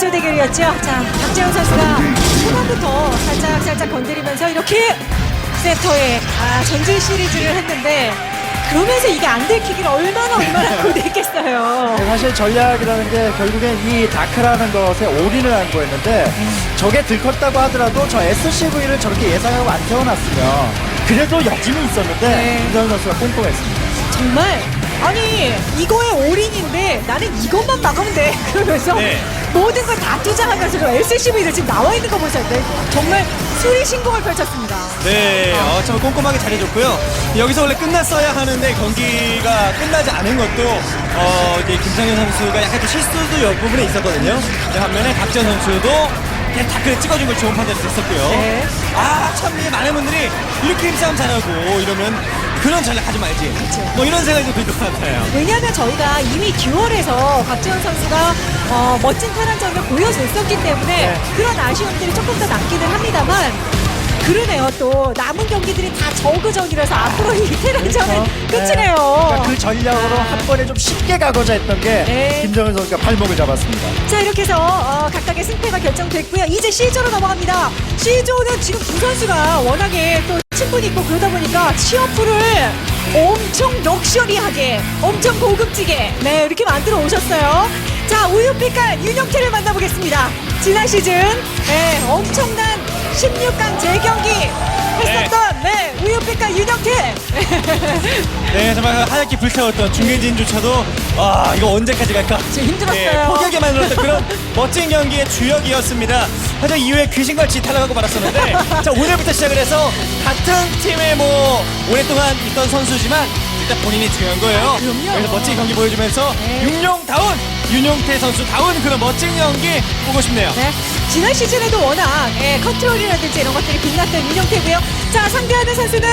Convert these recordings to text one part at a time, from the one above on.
B조 대결이었죠. 자, 박재영 선수가 초반부터 살짝 살짝 건드리면서 이렇게 세터에 아, 전진 시리즈를 했는데 그러면서 이게 안 들키기를 얼마나 얼마나. 네, 사실 전략이라는 게 결국엔 이 다크라는 것에 올인을 한 거였는데 저게 들컸다고 하더라도 저 SCV를 저렇게 예상하고 안 태워놨으면 그래도 여지는 있었는데 네. 김선 선수가 꼼꼼했습니다. 정말 아니 나는 이것만 막으면 돼 그러면서 네. 모든 걸 다 투자하면서 SCV를 지금 나와 있는 거 보세요. 네, 정말 수리 신공을 펼쳤습니다. 네, 어, 정말 꼼꼼하게 잘해줬고요. 여기서 원래 끝났어야 하는데 경기가 끝나지 않은 것도 어, 이제 김상현 선수가 약간 좀 실수도 몇 부분에 있었거든요. 반면에 박지현 선수도 그냥 다크를 찍어준 걸 좋은 판단이 됐었고요. 네. 아, 참, 이게 많은 분들이 이렇게 힘싸움 잘하고 이러면 그런 전략 하지 말지. 뭐 이런 생각이 들 것 같아요. 왜냐하면 저희가 이미 듀얼에서 박지원 선수가 어, 멋진 탈환전을 보여줬었기 때문에 네. 그런 아쉬움들이 조금 더 남기는 합니다만 그러네요 또 남은 경기들이 다 저그전이라서 앞으로 이 탈환전은 끝이네요. 그러니까 그 전략으로 한 번에 좀 쉽게 가고자 했던 게 네. 김정은 선수가 발목을 잡았습니다. 자 이렇게 해서 어, 각각의 승패가 결정됐고요. 이제 C조로 넘어갑니다. C조는 지금 두 선수가 워낙에 또 친분이 있고 그러다 보니까 취업풀을 엄청 럭셔리하게 엄청 고급지게 네 이렇게 만들어 오셨어요. 자 우유 빛깔 윤영태를 만나보겠습니다. 지난 시즌 네, 엄청난 16강 재경기 했었던 네, 우유 빛깔 윤영태 네, 정말 하얗게 불태웠던 중계진조차도 아 이거 언제까지 갈까? 지금 힘들었어요. 네, 포기하게 만들었던 그런 멋진 경기의 주역이었습니다. 하지만 이후에 귀신같이 탈락하고 말았었는데 자 오늘부터 시작을 해서 같은 팀에 뭐 오랫동안 있던 선수지만 일단 본인이 중요한 거예요. 그럼요. 그래서 멋진 경기 보여주면서 네. 윤용다운 윤용태 선수 다운 그런 멋진 경기 보고 싶네요. 네. 지난 시즌에도 워낙 예, 컨트롤이라든지 이런 것들이 빛났던 윤영태고요. 자, 상대하는 선수는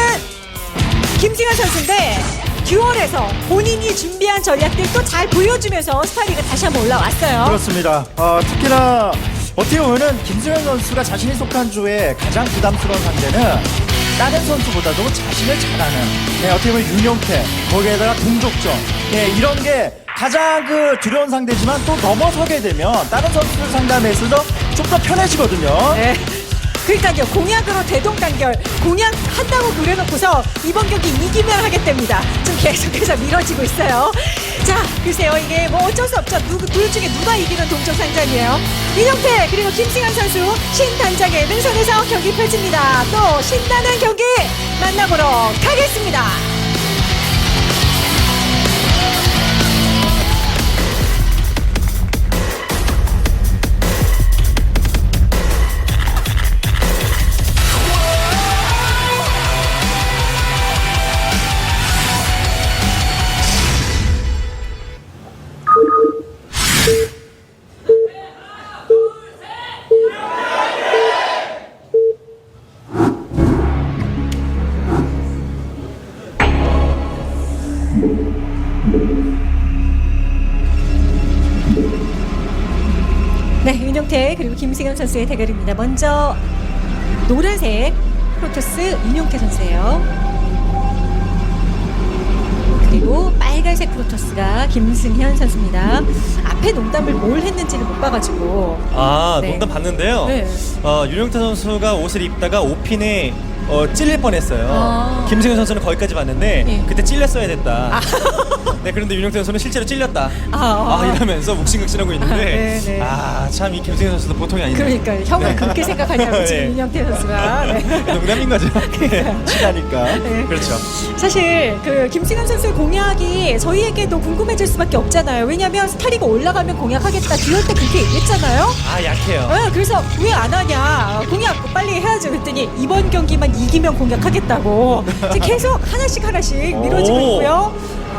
김승현 선수인데 듀얼에서 본인이 준비한 전략들 또잘 보여주면서 스타리가 다시 한번 올라왔어요. 그렇습니다. 어, 특히나 어떻게 보면은 김승현 선수가 자신이 속한 조에 가장 부담스러운 상대는 다른 선수보다도 자신을 잘하는 네, 어떻게 보면 윤용태 거기에다가 동족전 네, 이런 게 가장 그 두려운 상대지만 또 넘어서게 되면 다른 선수들 상담에서도 좀더 편해지거든요. 네. 그러니까요 공약으로 대동단결 공약 한다고 그래놓고서 이번 경기 이기면 하겠답니다. 지금 계속해서 미뤄지고 있어요. 자 글쎄요 이게 뭐 어쩔 수 없죠. 누구 둘 중에 누가 이기는 동쪽 상장이에요? 윤영태 그리고 김승환 선수 신단장의 능선에서 경기 펼칩니다. 또 신나는 경기 만나보러 가겠습니다 김승현 선수의 대결입니다. 먼저 노란색 프로토스 윤용태 선수예요. 그리고 빨간색 프로토스가 김승현 선수입니다. 앞에 농담을 뭘 했는지를 못 봐가지고 아 네. 농담 봤는데요. 네. 어, 윤용태 선수가 옷을 입다가 오핀에 어, 찔릴 뻔했어요. 아. 김승현 선수는 거기까지 봤는데 예. 그때 찔렸어야 됐다. 네 그런데 윤용태 선수는 실제로 찔렸다. 아, 아, 아. 이러면서 묵신국신하고 있는데 네, 네. 아 참 이 김승현 선수도 보통이 아니네. 그러니까 형을 네. 그렇게 생각하냐고 지금 네. 윤용태 선수가 네. 농담인 거죠. 친하니까. 네. 그렇죠. 사실 그 김승현 선수의 공약이 저희에게도 궁금해질 수밖에 없잖아요. 왜냐하면 스타리가 올라가면 공약하겠다. 듀얼 때 그렇게 얘기했잖아요. 아 약해요. 네, 그래서 왜 안 하냐 공약 빨리 해야죠 그랬더니 이번 경기만 이기면 공약하겠다고 지금 계속 하나씩 하나씩 미뤄지고 오. 있고요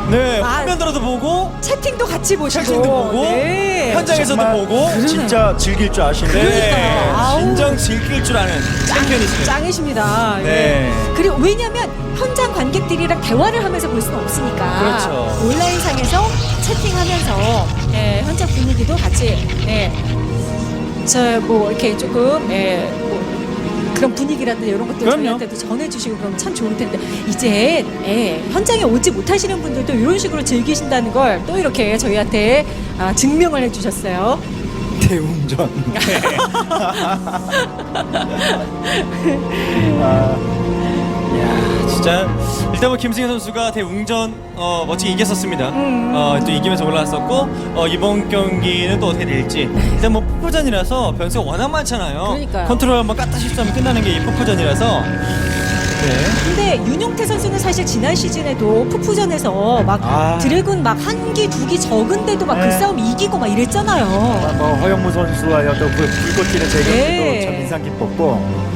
네 아. 화면으로도 보고 채팅도 같이 보시고 채팅도 보고 네. 현장에서도 정말 보고 진짜 즐길 줄 아시는 네 그러니까요. 아우. 진정 즐길 줄 아는 챔피언이시네요. 짱이십니다 네. 예. 그리고 왜냐하면 현장 관객들이랑 대화를 하면서 볼 수는 없으니까 그렇죠. 온라인상에서 채팅하면서 예, 현장 분위기도 같이 예, 저뭐 이렇게 조금 예, 뭐 그런 분위기라든지 이런 것들 그럼요. 저희한테도 전해주시고 그러면 참 좋을 텐데 이제 예, 현장에 오지 못하시는 분들도 이런 식으로 즐기신다는 걸 또 이렇게 저희한테 아, 증명을 해주셨어요. 대웅전. 아, 진짜 일단 뭐 김승현 선수가 대웅전 어, 멋지게 이겼었습니다. 음. 어, 또 이기면서 올라왔었고 어, 이번 경기는 또 어떻게 될지 일단 뭐 푸푸전이라서 변수가 워낙 많잖아요. 그러니까요. 컨트롤 한번 까딱 실수하면 끝나는 게이 푸푸전이라서 네. 근데 윤용태 선수는 사실 지난 시즌에도 푸푸전에서 막 아. 드래곤 막 한기 두기 적은데도 막 그 네. 싸움 이기고 막 이랬잖아요. 뭐 허영무 선수와의 어떤 그 불꽃 튀는 재경기도 네. 참 인상 깊었고.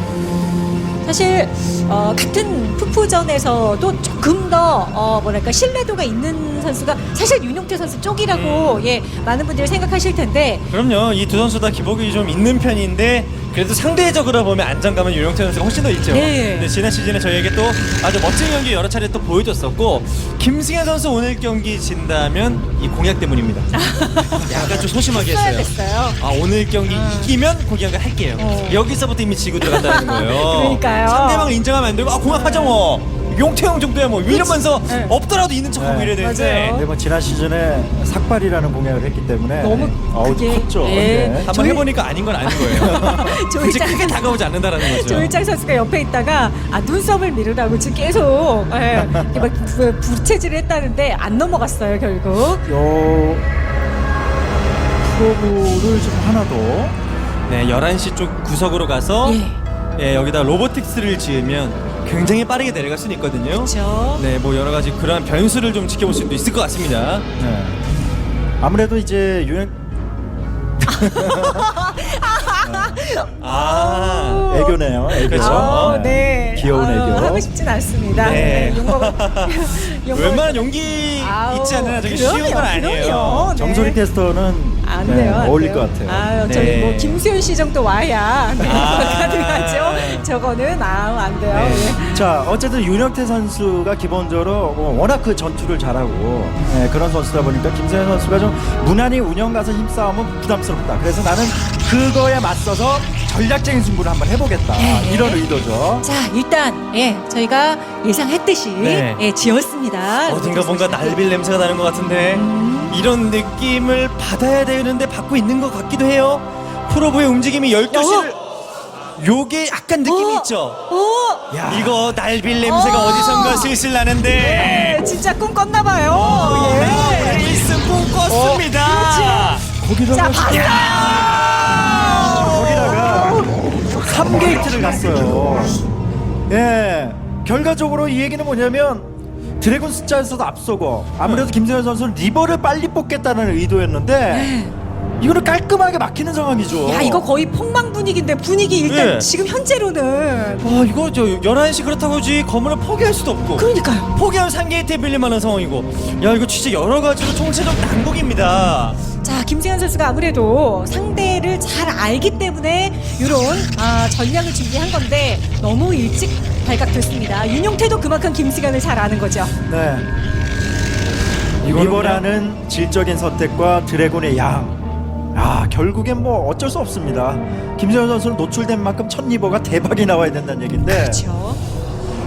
사실 어, 같은 푸푸전에서도 조금 더 어, 뭐랄까 신뢰도가 있는 선수가 사실 윤용태 선수 쪽이라고 음. 예 많은 분들이 생각하실 텐데 그럼요. 이 두 선수 다 기복이 좀 있는 편인데 그래도 상대적으로 보면 안정감은 유영태 선수가 훨씬 더 있죠. 네. 근데 지난 시즌에 저희에게 또 아주 멋진 경기 여러 차례 또 보여줬었고 김승현 선수 오늘 경기 진다면 이 공약 때문입니다. 약간 좀 소심하게 했어요. 써야겠어요. 아 오늘 경기 이기면 공약을 할게요. 어. 여기서부터 이미 지고 들어간다는 거예요. 그러니까요. 상대방을 인정하면 안 되고 아 공약하자 뭐 용태형 정도야 뭐 이러면서 네. 없더라도 있는 척하고 네. 이래야 되는데 맞아요. 근데 뭐 지난 시즌에 삭발이라는 공약을 했기 때문에 너무 어우, 그게- 컸죠. 예. 네. 한번 조일- 해보니까 아닌 건 아닌 거예요. 굳이 조일장 크게 다가오지 않는다라는 거죠. 조일장 선수가 옆에 있다가 아 눈썹을 미루라고 지금 계속 예, 이렇게 막 부- 부채질을 했다는데 안 넘어갔어요 결국. 요 프로브를 좀 하나 더 네, 11시 쪽 구석으로 가서 예. 예, 여기다 로보틱스를 지으면 굉장히 빠르게 내려갈 수는 있거든요. 그렇죠. 네, 뭐 여러 가지 그러한 변수를 좀 지켜볼 수도 있을 것 같습니다. 네. 아무래도 이제 유행 아, 애교네요. 애교. 그렇죠. 아, 네. 귀여운 아유, 애교. 하고 싶진 않습니다. 네. 네. 웬만한 용기 아우, 있지 않나 저게 쉬운 그럼요, 건 아니에요. 그럼요. 네. 정소리 캐스터는 안 네, 돼요. 안 어울릴 돼요. 것 같아요. 아유, 네. 저기 뭐 김수현 씨 정도 와야 네, 아. 가능하죠. 저거는 아우 안 돼요. 네. 예. 자 어쨌든 윤혁태 선수가 기본적으로 뭐 워낙 그 전투를 잘하고 예, 그런 선수다 보니까 김세현 선수가 좀 무난히 운영 가서 힘싸움은 부담스럽다. 그래서 나는 그거에 맞서서 전략적인 승부를 한번 해보겠다. 네. 이런 의도죠. 자 일단 예 저희가 예상했듯이 네. 예 지었습니다. 어딘가 뭔가 날빌 냄새가 나는 것 같은데 음. 이런 느낌을 받아야 되는데 받고 있는 것 같기도 해요. 프로브의 움직임이 12시를 요게 약간 느낌이 어? 있죠. 오, 야. 이거 날빌 냄새가 어. 어디선가 슬슬 나는데 네, 진짜 꿈 꿨나 봐요. 어, 예. 레이스 꿈 꿨습니다. 거기다가 자 봤어요. 거기다가 3게이트를 갔어요. 예. 결과적으로 이 얘기는 뭐냐면 드래곤 숫자에서도 앞서고 아무래도 김세현 선수는 리버를 빨리 뽑겠다는 의도였는데 이거는 깔끔하게 막히는 상황이죠. 야 이거 거의 폭망 분위기인데 분위기 일단 네. 지금 현재로는 와 이거 저 11시 그렇다고 지 건물을 포기할 수도 없고 그러니까요. 포기하면 3게이트에 빌릴 만한 상황이고 야 이거 진짜 여러 가지로 총체적 난국입니다. 자 김승현 선수가 아무래도 상대를 잘 알기 때문에 이런 아, 전략을 준비한 건데 너무 일찍 발각됐습니다. 윤용태도 그만큼 김승현을 잘 아는 거죠. 네. 리버라는 질적인 선택과 드래곤의 양. 아 결국엔 뭐 어쩔 수 없습니다. 김세현 선수는 노출된 만큼 첫 리버가 대박이 나와야 된다는 얘기인데. 그렇죠.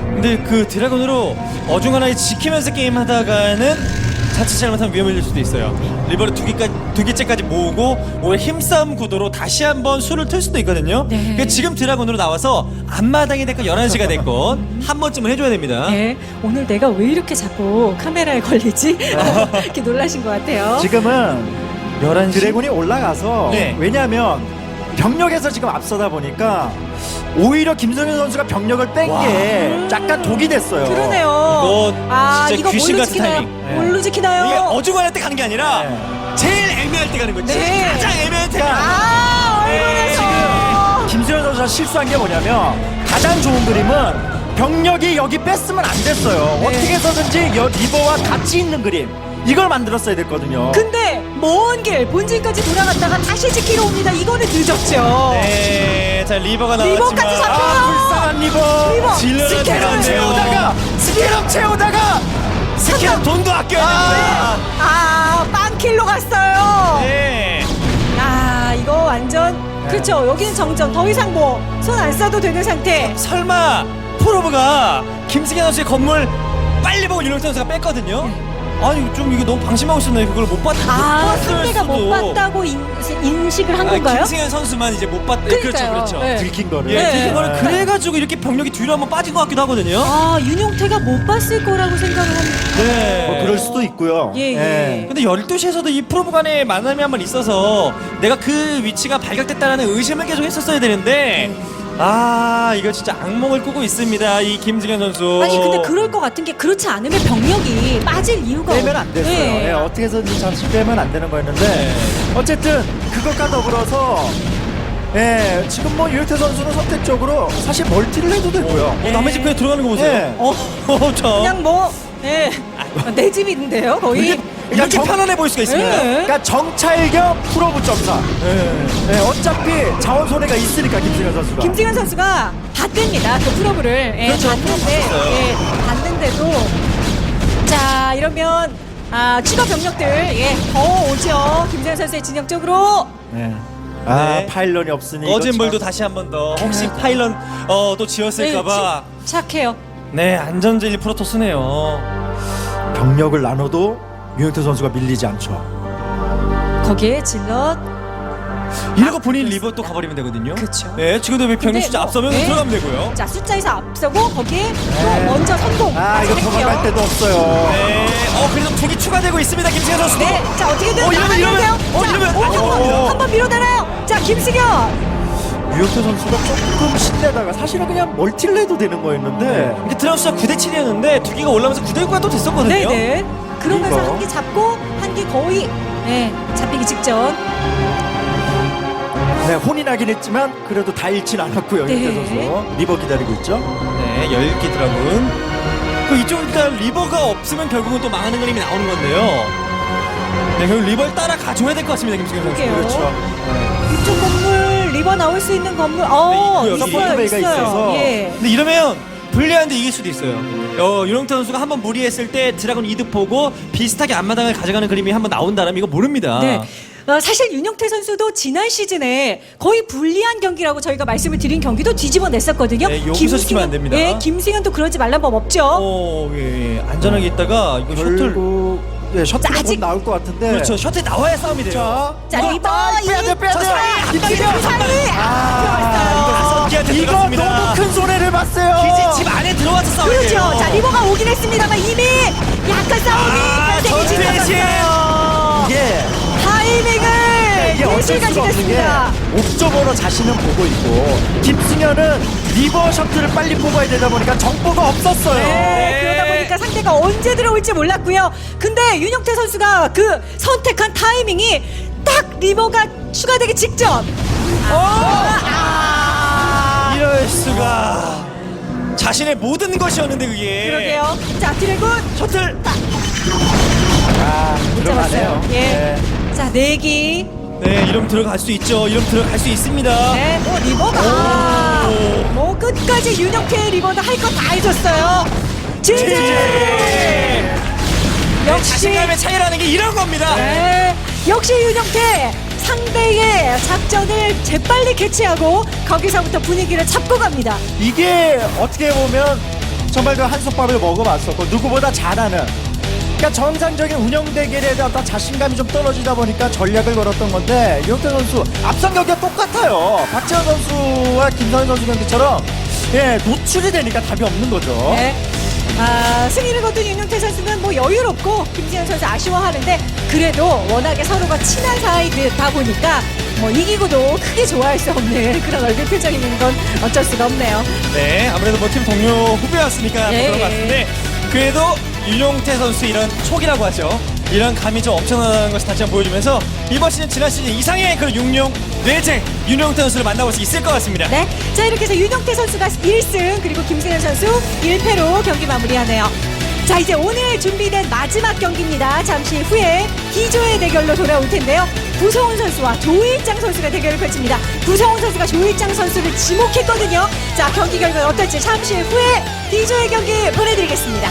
근데 그 드래곤으로 어중간하게 지키면서 게임하다가는 자칫 잘못하면 위험해질 수도 있어요. 리버를 두 개까지 두 개째까지 모으고 오히려 힘싸움 구도로 다시 한번 수를 틀 수도 있거든요. 네. 그러니까 지금 드래곤으로 나와서 앞마당이 됐건 11시가 됐건 한 번쯤은 해줘야 됩니다. 네, 오늘 내가 왜 이렇게 자꾸 카메라에 걸리지? 이렇게 놀라신 것 같아요. 지금은 11시 드래곤이 올라가서 네. 왜냐하면 병력에서 지금 앞서다 보니까 오히려 김성현 선수가 병력을 뺀 와. 게 약간 독이 됐어요. 그러네요. 이거 아 진짜 이거 귀신 뭘로 같은 지키나요? 타이밍. 네. 뭘로 지키나요? 이게 어중간할 때 가는 게 아니라 네. 제일 애매할 때 가는 거지. 네. 가장 애매할 때. 아 얼굴에서 김수현 선수가 실수한 게 뭐냐면 가장 좋은 그림은 병력이 여기 뺐으면 안 됐어요. 네. 어떻게 해서든지 여 리버와 같이 있는 그림 이걸 만들었어야 됐거든요. 근데 먼 길 본진까지 돌아갔다가 다시 지키러 옵니다. 이거는 늦었죠. 네, 자 리버가 나왔지만 리버까지 잡혀요. 아 불쌍한 리버. 리버 질러가 스케럽. 채우다가 스케럽 채우다가 스키랑 돈도 아껴야 됩니다. 아 빵킬로 갔어요. 네. 아 이거 완전 그렇죠. 여기는 정전. 더 이상 뭐 손 안 써도 되는 상태. 설마 프로브가 김승현 선수의 건물 빨리 보고 윤영태 선수가 뺐거든요. 아니 좀 이게 너무 방심하고 있었나요? 그걸 못 봤. 아, 못 봤을 상대가 못 수도. 봤다고 인, 인식을 한 아, 건가요? 김승현 선수만 이제 못 봤. 그러니까요. 그렇죠, 그렇죠. 네. 들킨 거를. 예, 네. 들킨 거를 그래가지고 이렇게 병력이 뒤로 한번 빠진 것 같기도 하거든요. 아, 윤용태가 못 봤을 거라고 생각을 한. 네. 뭐 그럴 수도 있고요. 예, 예. 근데 12시에서도 이 프로브 간의 만남이 한 번 있어서 내가 그 위치가 발각됐다라는 의심을 계속 했었어야 되는데 아 이거 진짜 악몽을 꾸고 있습니다 이 김승현 선수 아니 근데 그럴 것 같은 게 그렇지 않으면 병력이 빠질 이유가 빼면 없- 안 됐어요. 네. 예, 어떻게 해서든 잠시 빼면 안 되는 거였는데 네. 어쨌든 그것과 더불어서 예, 지금 뭐 유효태 선수는 선택적으로 사실 멀티를 해도 되고요. 어, 남의 집 그냥 들어가는 거 보세요 예. 어, 그냥 뭐, 예. 내 집인데요, 거의. 이렇게 정- 편안해 보일 수가 있습니다 예. 그러니까 정찰 겸 프로브 점사. 예, 어차피 자원 손해가 있으니까 김승현 선수가. 김승현 선수가 봤답니다. 그 프로브를. 예, 그렇죠. 봤는데, 봤어요. 예, 봤는데도. 자, 이러면, 아, 추가 병력들, 예, 더 오죠. 김승현 선수의 진영 쪽으로. 네. 아 네. 파일런이 없으니 어젠 이거 벌도 참- 다시 한 번 더 혹시 파일런 어, 또 지었을까봐 네, 치- 착해요. 네 안전젤리 프로토스네요 병력을 나눠도 유효태 선수가 밀리지 않죠. 거기에 질럿. 이러고 본인 리버 또 가버리면 되거든요 그쵸. 네 지금도 병력 숫자 뭐, 앞서면 네. 들어가면 되고요 자, 숫자에서 앞서고, 거기에 또 네. 먼저 성공. 아 이거 도망갈 때도 없어요. 네. 어 그래도 두기 추가되고 있습니다 김승현 선수도 네, 자 어떻게든 어, 이러면, 이러면. 어, 자, 이러면, 오, 한 번, 어. 한번 밀어내나요? 자, 김승현. 유효태 선수가 조금 신내다가 사실은 그냥 멀티를 해도 되는 거였는데 이게 드라마 숫자 9대 7이었는데 두 개가 올라오면서 9대 6가 또 됐었거든요. 네네. 그러면서 이거. 한 개 잡고 한 개 거의 네, 잡히기 직전. 네, 혼이 나긴 했지만 그래도 다 잃진 않았고요. 네. 유효태 선수 리버 기다리고 있죠. 네, 10개 드라군. 그 이쪽 일단 리버가 없으면 결국은 또 망하는 그림이 나오는 건데요. 네, 결국 리버를 따라 가줘야 될 것 같습니다, 김승현 선수. 그러게요. 그렇죠. 이쪽 리버 나올 수 있는 건물 어 네, 있고요. 있어요 베이가. 있어서. 예. 근데 이러면 불리한데 이길 수도 있어요. 어, 유영태 선수가 한번 무리했을 때 드라군 이득 보고 비슷하게 앞마당을 가져가는 그림이 한번 나온다면 이거 모릅니다. 네. 어, 사실 윤영태 선수도 지난 시즌에 거의 불리한 경기라고 저희가 말씀을 드린 경기도 뒤집어 냈었거든요. 네, 여기서 지키면 안 됩니다. 예, 김승현도 그러지 말란 법 없죠. 어, 예, 예. 안전하게 있다가 이거 셔틀. 결국 예, 셔틀 아직- 나올 것 같은데. 그렇죠. 셔틀 나와야 싸움이 돼요. 자, 자, 리버 아, 빼야 돼, 빼야 저 돼. 그. 아, 개한테 이거 들어갔습니다. 너무 큰 손해를 봤어요. 기지 집 안에 들어와서 싸워야 돼요. 그렇죠. 자, 리버가 오긴 했습니다만 이미 약간 싸움이 아, 발생이 전태신! 지었어요. 이게 타이밍을 이게 어쩔 수가 없는 게. 옵저버로 자신은 보고 있고 김승현은 리버 셔틀을 빨리 뽑아야 되다 보니까 정보가 없었어요. 네, 네. 그러다 보니까 상대가 언제 들어올지 몰랐고요. 근데 윤영태 선수가 그 선택한 타이밍이 딱 리버가 추가되기 직전. 아, 아. 이럴 수가. 자신의 모든 것이었는데 그게. 그러게요. 자, 드래곤 셔틀. 아, 못 들어가네요. 잡았어요. 예. 네. 자, 내기. 네, 이러면 들어갈 수 있죠. 이러면 들어갈 수 있습니다. 네, 또 리버가. 아, 오. 뭐 끝까지 윤영태의 리버도 할 거 다 해줬어요. 지지! 네, 역시. 자신감의 차이라는 게 이런 겁니다. 네, 역시 윤영태 상대의 작전을 재빨리 캐치하고 거기서부터 분위기를 잡고 갑니다. 이게 어떻게 보면 정말 그 한솥밥을 먹어봤었고 누구보다 잘하는 그러니까 정상적인 운영 대결에 대한 어떤 자신감이 좀 떨어지다 보니까 전략을 걸었던 건데 유영태 선수 앞선 경기가 똑같아요. 박지현 선수와 김성현 선수 경기처럼 예 노출이 되니까 답이 없는 거죠. 네. 아, 승리를 거둔 윤영태 선수는 뭐 여유롭고 김지현 선수 아쉬워하는데 그래도 워낙에 서로가 친한 사이다 보니까 뭐 이기고도 크게 좋아할 수 없는 그런 얼굴 표정인 건 어쩔 수가 없네요. 네, 아무래도 뭐 팀 동료 후배였으니까 예, 그런 것 예. 같은데 그래도 윤용태 선수 이런 촉이라고 하죠. 이런 감이 좀 엄청나다는 것을 다시 한번 보여주면서 이번 시즌 지난 시즌 이상의 그런 육룡 뇌쟁 윤용태 선수를 만나볼 수 있을 것 같습니다. 네. 자, 이렇게 해서 윤영태 선수가 1승, 그리고 김승현 선수 1패로 경기 마무리하네요. 자, 이제 오늘 준비된 마지막 경기입니다. 잠시 후에 D조의 대결로 돌아올 텐데요. 구성훈 선수와 조일장 선수가 대결을 펼칩니다. 구성훈 선수가 조일장 선수를 지목했거든요. 자, 경기 결과 어떨지 잠시 후에 D조의 경기 보내드리겠습니다.